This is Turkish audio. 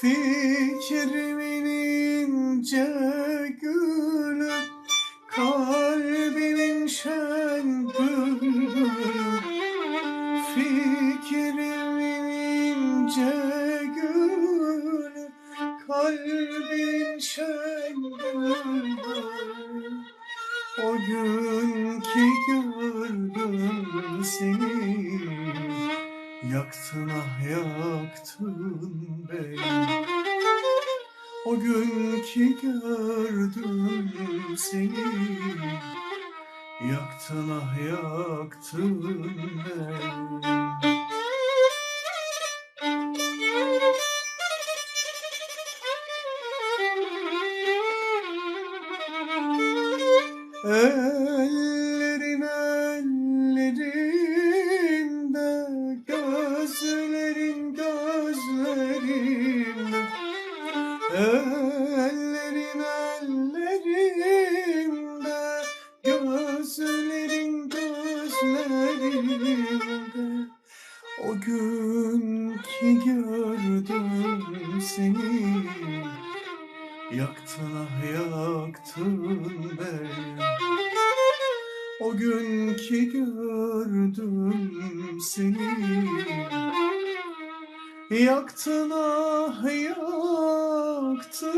Fikrimin ince gülü Kalbimin şen bülbülü Fikrimin ince gülü Kalbimin şen bülbülü O gün ki gördüm seni Yaktın ah yaktın beni O gün ki gördüm seni Yaktın ah yaktın beni Ellerin Ellerin ellerinde O gün ki gördüm seni. Yaktın ah yaktın O gün ki gördüm seni. Yaktın ah yaktın